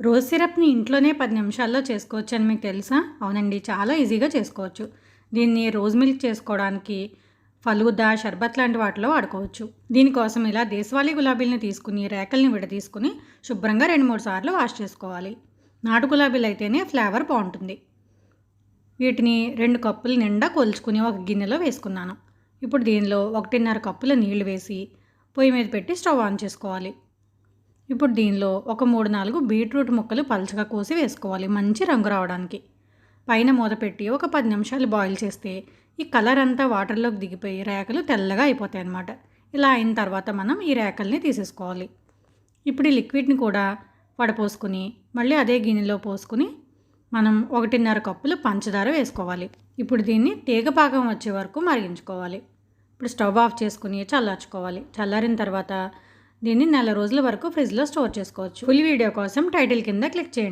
Rose సిరప్ని ఇంట్లోనే పది నిమిషాల్లో చేసుకోవచ్చు అని మీకు తెలుసా? అవునండి చాలా ఈజీగా చేసుకోవచ్చు. దీన్ని రోజ్ మిల్క్ చేసుకోవడానికి ఫలూదా షర్బత్ లాంటి వాటిలో వాడుకోవచ్చు. దీనికోసం ఇలా దేశవాళీ గులాబీలని తీసుకుని రేకల్ని విడదీసుకుని శుభ్రంగా రెండు మూడు సార్లు వాష్ చేసుకోవాలి. నాటు గులాబీలు అయితేనే ఫ్లేవర్ బాగుంటుంది. వీటిని రెండు కప్పులు నిండా కొలుచుకుని ఒక గిన్నెలో వేసుకున్నాను. ఇప్పుడు దీనిలో ఒకటిన్నర కప్పుల నీళ్ళు వేసి పొయ్యి మీద పెట్టి స్టవ్ ఆన్ చేసుకోవాలి. ఇప్పుడు దీనిలో ఒక మూడు నాలుగు బీట్రూట్ ముక్కలు పలచగా కోసి వేసుకోవాలి మంచి రంగు రావడానికి. పైన మూత పెట్టి ఒక పది నిమిషాలు బాయిల్ చేస్తే ఈ కలర్ అంతా వాటర్లోకి దిగిపోయి రేకలు తెల్లగా అయిపోతాయి అన్నమాట. ఇలా అయిన తర్వాత మనం ఈ రేకల్ని తీసేసుకోవాలి. ఇప్పుడు ఈ లిక్విడ్ని కూడా వడపోసుకుని మళ్ళీ అదే గిన్నెలో పోసుకుని మనం ఒకటిన్నర కప్పులు పంచదార వేసుకోవాలి. ఇప్పుడు దీన్ని తీగ పాకం వచ్చే వరకు మరిగించుకోవాలి. ఇప్పుడు స్టవ్ ఆఫ్ చేసుకుని చల్లార్చుకోవాలి. చల్లారిన తర్వాత దీన్ని నెల రోజుల వరకు ఫ్రిడ్జ్లో స్టోర్ చేసుకోవచ్చు. ఫుల్ వీడియో కోసం టైటిల్ కింద క్లిక్ చేయండి.